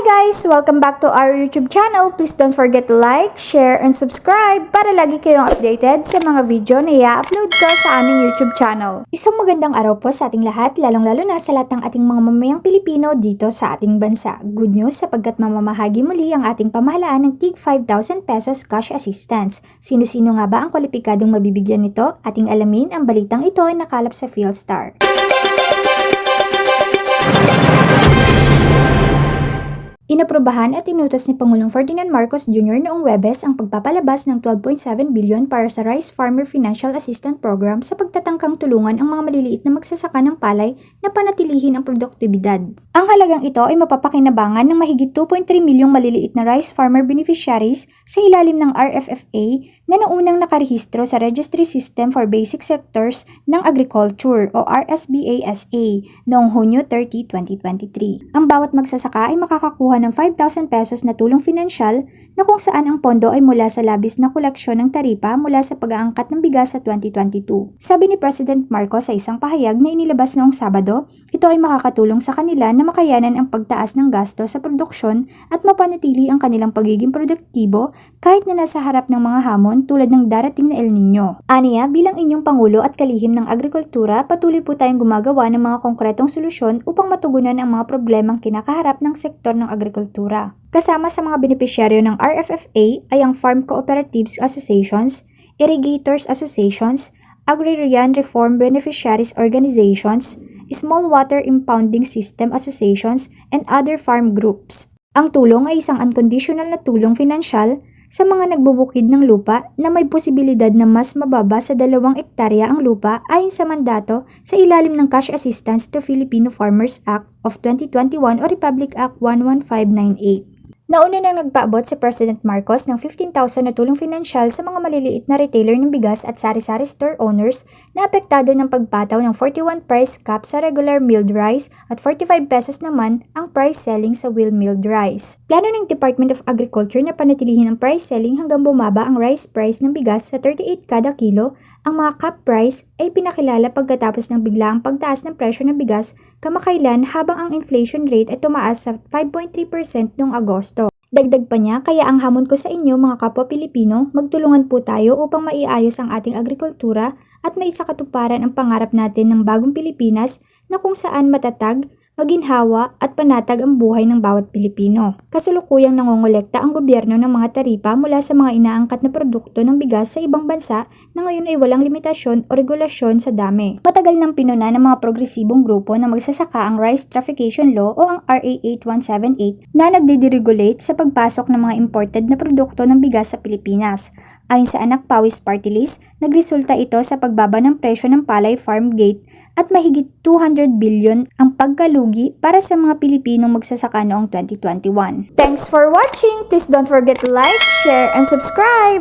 guys! Welcome back to our YouTube channel. Please don't forget to like, share, and subscribe para lagi kayong updated sa mga video na i-upload ko sa aming YouTube channel. Isang magandang araw po sa ating lahat, lalong-lalo na sa lahat ng ating mga mamayang Pilipino dito sa ating bansa. Good news sapagkat mamamahagi muli ang ating pamahalaan ng TIG 5,000 pesos cash assistance. Sino-sino nga ba ang kwalipikadong mabibigyan nito? Ating alamin ang balitang ito ay nakalap sa PhilStar. Inaprobahan at inutos ni Pangulong Ferdinand Marcos Jr. noong Webes ang pagpapalabas ng 12.7 billion para sa Rice Farmer Financial Assistance Program sa pagtatangkang tulungan ang mga maliliit na magsasaka ng palay na panatilihin ang produktibidad. Ang halagang ito ay mapapakinabangan ng mahigit 2.3 milyong maliliit na rice farmer beneficiaries sa ilalim ng RFFA na naunang nakarehistro sa Registry System for Basic Sectors ng Agriculture o RSBASA noong Hunyo 30, 2023. Ang bawat magsasaka ay makakakuha ng 5,000 pesos na tulong pinansyal na kung saan ang pondo ay mula sa labis na koleksyon ng taripa mula sa pag-aangkat ng bigas sa 2022. Sabi ni President Marcos sa isang pahayag na inilabas noong Sabado, ito ay makakatulong sa kanila na makayanan ang pagtaas ng gasto sa produksyon at mapanatili ang kanilang pagiging produktibo kahit na nasa harap ng mga hamon tulad ng darating na El Nino. Aniya, bilang inyong Pangulo at kalihim ng agrikultura, patuloy po tayong gumagawa ng mga konkretong solusyon upang matugunan ang mga problemang kinakaharap ng sektor ng agrikultura. Kasama sa mga benepisyaryo ng RFFA ay ang Farm Cooperatives Associations, Irrigators Associations, Agrarian Reform Beneficiaries Organizations, Small Water Impounding System Associations, and other farm groups. Ang tulong ay isang unconditional na tulong pinansyal sa mga nagbubukid ng lupa na may posibilidad na mas mababa sa dalawang ektarya ang lupa ayon sa mandato sa ilalim ng Cash Assistance to Filipino Farmers Act of 2021 o Republic Act 11598. Nauna nang nagpaabot si President Marcos ng 15,000 na tulong pinansyal sa mga maliliit na retailer ng bigas at sari-sari store owners na apektado ng pagpataw ng 41 price cap sa regular milled rice at 45 pesos naman ang price selling sa wheel milled rice. Plano ng Department of Agriculture na panatilihin ang price selling hanggang bumaba ang rice price ng bigas sa 38 kada kilo. Ang mga cap price ay pinakilala pagkatapos ng biglaang pagtaas ng presyo ng bigas kamakailan habang ang inflation rate ay tumaas sa 5.3% noong Agosto. Dagdag pa niya, kaya ang hamon ko sa inyo mga kapwa Pilipino, magtulungan po tayo upang maiayos ang ating agrikultura at maisakatuparan ang pangarap natin ng bagong Pilipinas na kung saan matatag, maginhawa at panatag ang buhay ng bawat Pilipino. Kasulukuyang nangongolekta ang gobyerno ng mga taripa mula sa mga inaangkat na produkto ng bigas sa ibang bansa na ngayon ay walang limitasyon o regulasyon sa dami. Matagal nang pinuna ng mga progresibong grupo na magsasaka ang Rice Traffication Law o ang RA 8178 na nagdideregulate sa pagpasok ng mga imported na produkto ng bigas sa Pilipinas. Ayon sa Anak Pawis Party List, nagresulta ito sa pagbaba ng presyo ng palay farm gate at mahigit 200 billion ang pagkalugi para sa mga Pilipinong magsasaka noong 2021. Thanks for watching! Please don't forget to like, share, and subscribe!